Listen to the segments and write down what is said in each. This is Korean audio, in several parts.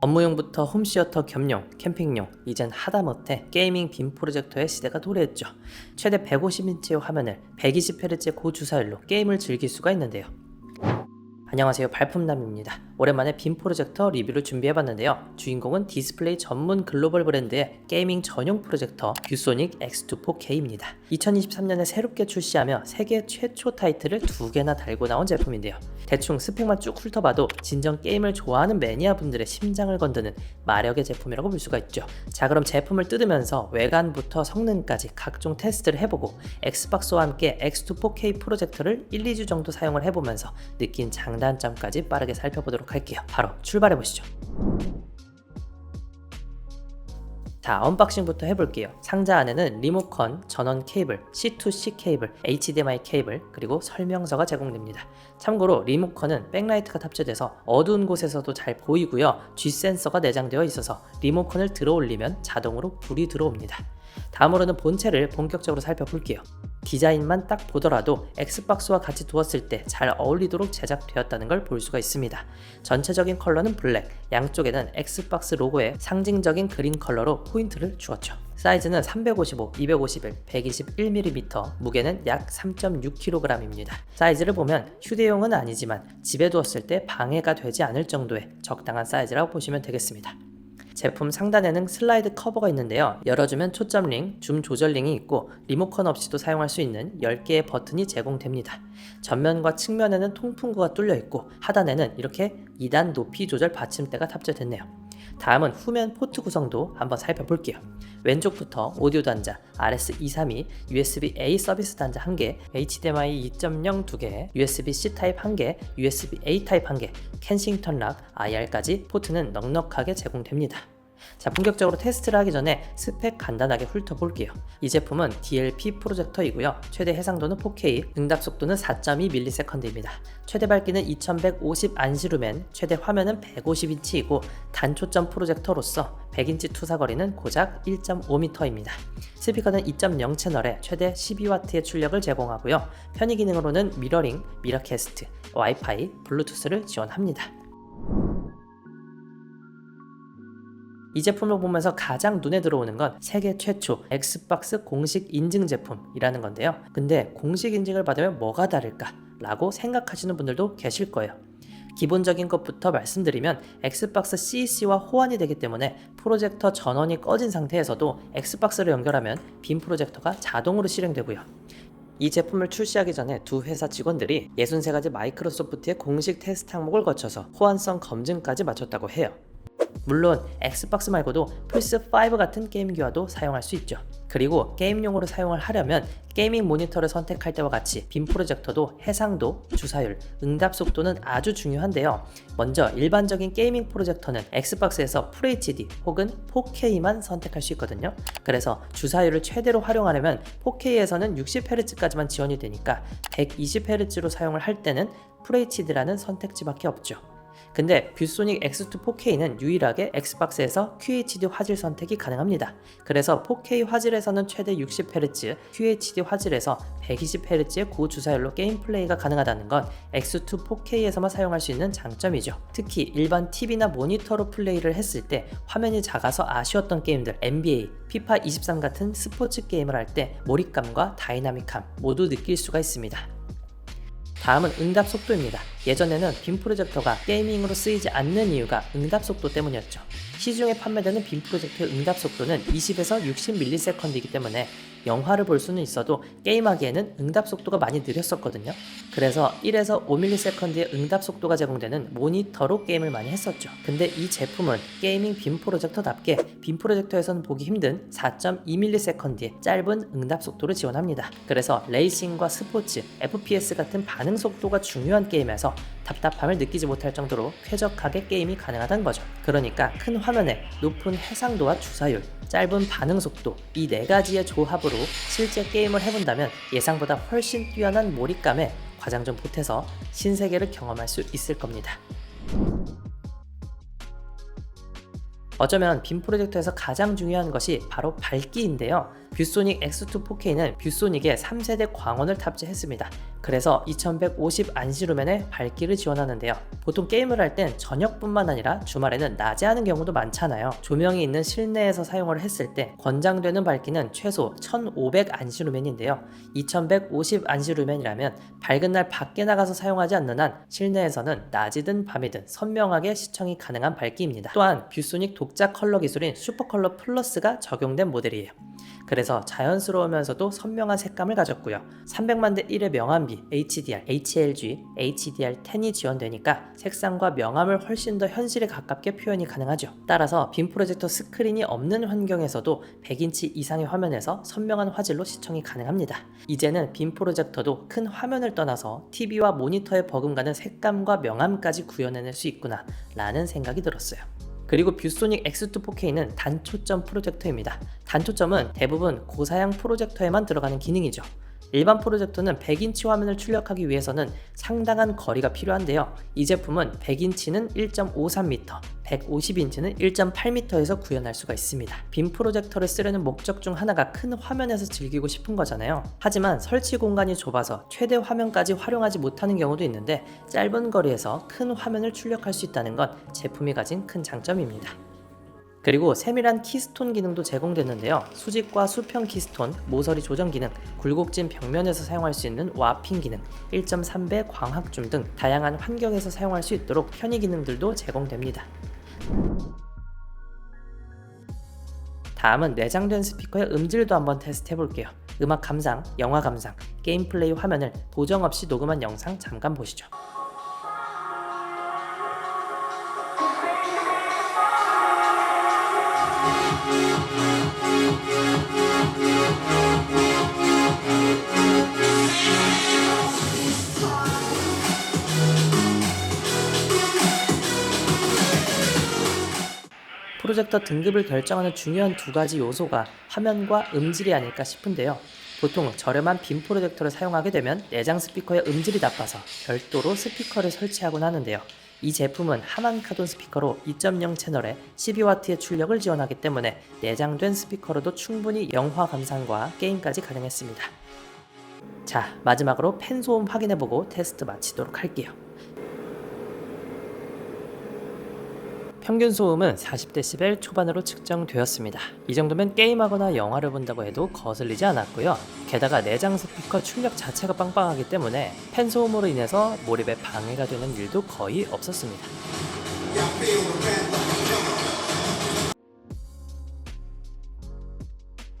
업무용부터 홈시어터 겸용, 캠핑용, 이젠 하다못해 게이밍 빔 프로젝터의 시대가 도래했죠. 최대 150인치의 화면을 120Hz의 고주사율로 게임을 즐길 수가 있는데요. 안녕하세요 발품남입니다. 오랜만에 빔 프로젝터 리뷰를 준비해봤는데요. 주인공은 디스플레이 전문 글로벌 브랜드의 게이밍 전용 프로젝터 뷰소닉 X2 4K입니다. 2023년에 새롭게 출시하며 세계 최초 타이틀을 두 개나 달고 나온 제품인데요. 대충 스펙만 쭉 훑어봐도 진정 게임을 좋아하는 매니아 분들의 심장을 건드는 마력의 제품이라고 볼 수가 있죠. 자 그럼 제품을 뜯으면서 외관부터 성능까지 각종 테스트를 해보고 엑스박스와 함께 X2 4K 프로젝터를 1, 2주 정도 사용을 해보면서 느낀 장 단점까지 빠르게 살펴보도록 할게요. 바로 출발해 보시죠. 자, 언박싱부터 해볼게요. 상자 안에는 리모컨, 전원 케이블, C2C 케이블, HDMI 케이블, 그리고 설명서가 제공됩니다. 참고로 리모컨은 백라이트가 탑재돼서 어두운 곳에서도 잘 보이고요. G 센서가 내장되어 있어서 리모컨을 들어 올리면 자동으로 불이 들어옵니다. 다음으로는 본체를 본격적으로 살펴볼게요. 디자인만 딱 보더라도 엑스박스와 같이 두었을 때 잘 어울리도록 제작되었다는 걸 볼 수가 있습니다. 전체적인 컬러는 블랙, 양쪽에는 엑스박스 로고의 상징적인 그린 컬러로 포인트를 주었죠. 사이즈는 355, 251, 121mm, 무게는 약 3.6kg입니다. 사이즈를 보면 휴대용은 아니지만 집에 두었을 때 방해가 되지 않을 정도의 적당한 사이즈라고 보시면 되겠습니다. 제품 상단에는 슬라이드 커버가 있는데요. 열어주면 초점 링, 줌 조절 링이 있고 리모컨 없이도 사용할 수 있는 10개의 버튼이 제공됩니다. 전면과 측면에는 통풍구가 뚫려 있고 하단에는 이렇게 2단 높이 조절 받침대가 탑재됐네요. 다음은 후면 포트 구성도 한번 살펴볼게요. 왼쪽부터 오디오 단자, RS232, USB-A 서비스 단자 1개, HDMI 2.0 2개, USB-C 타입 1개, USB-A 타입 1개, 켄싱턴 락, IR까지 포트는 넉넉하게 제공됩니다. 자, 본격적으로 테스트를 하기 전에 스펙 간단하게 훑어볼게요. 이 제품은 DLP 프로젝터이고요. 최대 해상도는 4K, 응답 속도는 4.2ms입니다. 최대 밝기는 2150 안시루멘, 최대 화면은 150인치이고 단초점 프로젝터로서 100인치 투사거리는 고작 1.5m입니다. 스피커는 2.0 채널에 최대 12W의 출력을 제공하고요. 편의 기능으로는 미러링, 미러캐스트, 와이파이, 블루투스를 지원합니다. 이 제품을 보면서 가장 눈에 들어오는 건 세계 최초 엑스박스 공식 인증 제품이라는 건데요. 근데 공식 인증을 받으면 뭐가 다를까? 라고 생각하시는 분들도 계실 거예요. 기본적인 것부터 말씀드리면 엑스박스 CEC와 호환이 되기 때문에 프로젝터 전원이 꺼진 상태에서도 엑스박스를 연결하면 빔 프로젝터가 자동으로 실행되고요. 이 제품을 출시하기 전에 두 회사 직원들이 63가지 마이크로소프트의 공식 테스트 항목을 거쳐서 호환성 검증까지 마쳤다고 해요. 물론 엑스박스 말고도 플스5 같은 게임기와도 사용할 수 있죠. 그리고 게임용으로 사용을 하려면 게이밍 모니터를 선택할 때와 같이 빔 프로젝터도 해상도, 주사율, 응답 속도는 아주 중요한데요. 먼저 일반적인 게이밍 프로젝터는 엑스박스에서 FHD 혹은 4K만 선택할 수 있거든요. 그래서 주사율을 최대로 활용하려면 4K에서는 60Hz까지만 지원이 되니까 120Hz로 사용을 할 때는 FHD라는 선택지밖에 없죠. 근데 뷰소닉 X2 4K는 유일하게 엑스박스에서 QHD 화질 선택이 가능합니다. 그래서 4K 화질에서는 최대 60Hz, QHD 화질에서 120Hz의 고주사율로 게임 플레이가 가능하다는 건 X2 4K에서만 사용할 수 있는 장점이죠. 특히 일반 TV나 모니터로 플레이를 했을 때 화면이 작아서 아쉬웠던 게임들 NBA, FIFA 23 같은 스포츠 게임을 할 때 몰입감과 다이나믹함 모두 느낄 수가 있습니다. 다음은 응답 속도입니다. 예전에는 빔 프로젝터가 게이밍으로 쓰이지 않는 이유가 응답 속도 때문이었죠. 시중에 판매되는 빔 프로젝터의 응답 속도는 20에서 60ms이기 때문에 영화를 볼 수는 있어도 게임하기에는 응답 속도가 많이 느렸었거든요. 그래서 1에서 5ms의 응답 속도가 제공되는 모니터로 게임을 많이 했었죠. 근데 이 제품은 게이밍 빔 프로젝터답게 빔 프로젝터에서는 보기 힘든 4.2ms의 짧은 응답 속도를 지원합니다. 그래서 레이싱과 스포츠, FPS 같은 반응 속도가 중요한 게임에서 답답함을 느끼지 못할 정도로 쾌적하게 게임이 가능하다는 거죠. 그러니까 큰 화면에 높은 해상도와 주사율, 짧은 반응 속도 이 네 가지의 조합으로 실제 게임을 해본다면 예상보다 훨씬 뛰어난 몰입감에 과장 좀 보태서 신세계를 경험할 수 있을 겁니다. 어쩌면 빔 프로젝터에서 가장 중요한 것이 바로 밝기인데요. 뷰소닉 X2 4K는 뷰소닉의 3세대 광원을 탑재했습니다. 그래서 2150 안시루멘의 밝기를 지원하는데요. 보통 게임을 할 땐 저녁뿐만 아니라 주말에는 낮에 하는 경우도 많잖아요. 조명이 있는 실내에서 사용을 했을 때 권장되는 밝기는 최소 1500 안시루멘인데요. 2150 안시루멘이라면 밝은 날 밖에 나가서 사용하지 않는 한 실내에서는 낮이든 밤이든 선명하게 시청이 가능한 밝기입니다. 또한 뷰소닉 독자 컬러 기술인 슈퍼컬러 플러스가 적용된 모델이에요. 그래서 자연스러우면서도 선명한 색감을 가졌고요. 300만 대 1의 명암비, HDR, HLG, HDR10이 지원되니까 색상과 명암을 훨씬 더 현실에 가깝게 표현이 가능하죠. 따라서 빔 프로젝터 스크린이 없는 환경에서도 100인치 이상의 화면에서 선명한 화질로 시청이 가능합니다. 이제는 빔 프로젝터도 큰 화면을 떠나서 TV와 모니터에 버금가는 색감과 명암까지 구현해낼 수 있구나 라는 생각이 들었어요. 그리고 뷰소닉 X2 4K는 단초점 프로젝터입니다. 단초점은 대부분 고사양 프로젝터에만 들어가는 기능이죠. 일반 프로젝터는 100인치 화면을 출력하기 위해서는 상당한 거리가 필요한데요. 이 제품은 100인치는 1.53m, 150인치는 1.8m에서 구현할 수가 있습니다. 빔 프로젝터를 쓰려는 목적 중 하나가 큰 화면에서 즐기고 싶은 거잖아요. 하지만 설치 공간이 좁아서 최대 화면까지 활용하지 못하는 경우도 있는데 짧은 거리에서 큰 화면을 출력할 수 있다는 건 제품이 가진 큰 장점입니다. 그리고 세밀한 키스톤 기능도 제공됐는데요. 수직과 수평 키스톤, 모서리 조정 기능, 굴곡진 벽면에서 사용할 수 있는 와핑 기능, 1.3배 광학 줌 등 다양한 환경에서 사용할 수 있도록 편의 기능들도 제공됩니다. 다음은 내장된 스피커의 음질도 한번 테스트 해볼게요. 음악 감상, 영화 감상, 게임 플레이 화면을 보정 없이 녹음한 영상 잠깐 보시죠. 프로젝터 등급을 결정하는 중요한 두 가지 요소가 화면과 음질이 아닐까 싶은데요. 보통 저렴한 빔 프로젝터를 사용하게 되면 내장 스피커의 음질이 나빠서 별도로 스피커를 설치하곤 하는데요. 이 제품은 하만 카돈 스피커로 2.0 채널에 12W의 출력을 지원하기 때문에 내장된 스피커로도 충분히 영화 감상과 게임까지 가능했습니다. 자, 마지막으로 팬 소음 확인해보고 테스트 마치도록 할게요. 평균 소음은 40dB 초반으로 측정되었습니다. 이 정도면 게임하거나 영화를 본다고 해도 거슬리지 않았고요. 게다가 내장 스피커 출력 자체가 빵빵하기 때문에 팬 소음으로 인해서 몰입에 방해가 되는 일도 거의 없었습니다.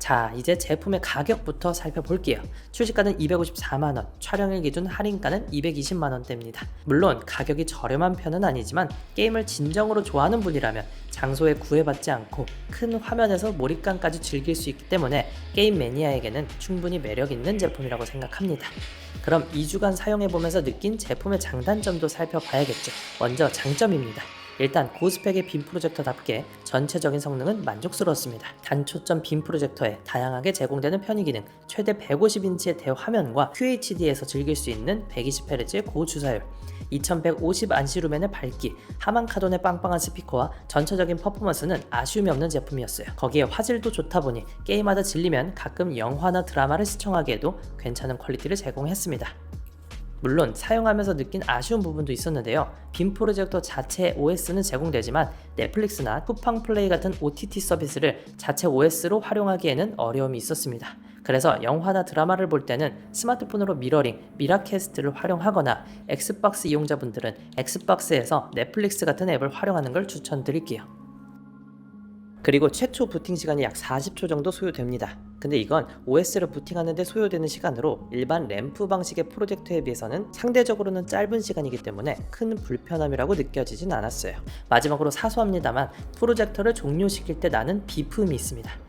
자, 이제 제품의 가격부터 살펴볼게요. 출시가는 254만원, 촬영일 기준 할인가는 220만원대입니다. 물론 가격이 저렴한 편은 아니지만 게임을 진정으로 좋아하는 분이라면 장소에 구애받지 않고 큰 화면에서 몰입감까지 즐길 수 있기 때문에 게임 매니아에게는 충분히 매력 있는 제품이라고 생각합니다. 그럼 2주간 사용해보면서 느낀 제품의 장단점도 살펴봐야겠죠. 먼저 장점입니다. 일단 고스펙의 빔 프로젝터답게 전체적인 성능은 만족스러웠습니다. 단초점 빔 프로젝터에 다양하게 제공되는 편의 기능, 최대 150인치의 대화면과 QHD에서 즐길 수 있는 120Hz의 고주사율, 2150 안시루멘의 밝기, 하만카돈의 빵빵한 스피커와 전체적인 퍼포먼스는 아쉬움이 없는 제품이었어요. 거기에 화질도 좋다 보니 게임하다 질리면 가끔 영화나 드라마를 시청하기에도 괜찮은 퀄리티를 제공했습니다. 물론 사용하면서 느낀 아쉬운 부분도 있었는데요. 빔 프로젝터 자체 OS는 제공되지만 넷플릭스나 쿠팡 플레이 같은 OTT 서비스를 자체 OS로 활용하기에는 어려움이 있었습니다. 그래서 영화나 드라마를 볼 때는 스마트폰으로 미러링, 미라캐스트를 활용하거나 엑스박스 이용자분들은 엑스박스에서 넷플릭스 같은 앱을 활용하는 걸 추천드릴게요. 그리고 최초 부팅 시간이 약 40초 정도 소요됩니다. 근데 이건 OS를 부팅하는데 소요되는 시간으로 일반 램프 방식의 프로젝터에 비해서는 상대적으로는 짧은 시간이기 때문에 큰 불편함이라고 느껴지진 않았어요. 마지막으로 사소합니다만 프로젝터를 종료시킬 때 나는 비품이 있습니다.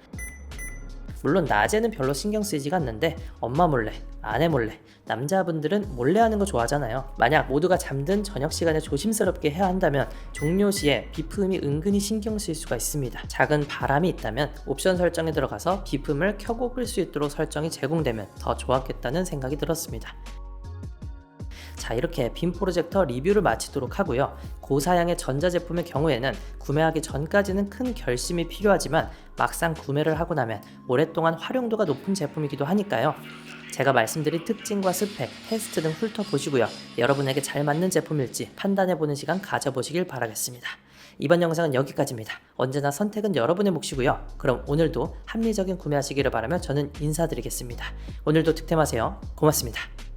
물론 낮에는 별로 신경 쓰이지가 않는데 엄마 몰래, 아내 몰래, 남자분들은 몰래 하는 거 좋아하잖아요. 만약 모두가 잠든 저녁 시간에 조심스럽게 해야 한다면 종료 시에 비품이 은근히 신경 쓰일 수가 있습니다. 작은 바람이 있다면 옵션 설정에 들어가서 비품을 켜고 끌 수 있도록 설정이 제공되면 더 좋았겠다는 생각이 들었습니다. 자 이렇게 빔 프로젝터 리뷰를 마치도록 하고요. 고사양의 전자제품의 경우에는 구매하기 전까지는 큰 결심이 필요하지만 막상 구매를 하고 나면 오랫동안 활용도가 높은 제품이기도 하니까요. 제가 말씀드린 특징과 스펙, 테스트 등 훑어보시고요. 여러분에게 잘 맞는 제품일지 판단해보는 시간 가져보시길 바라겠습니다. 이번 영상은 여기까지입니다. 언제나 선택은 여러분의 몫이고요. 그럼 오늘도 합리적인 구매하시기를 바라며 저는 인사드리겠습니다. 오늘도 득템하세요. 고맙습니다.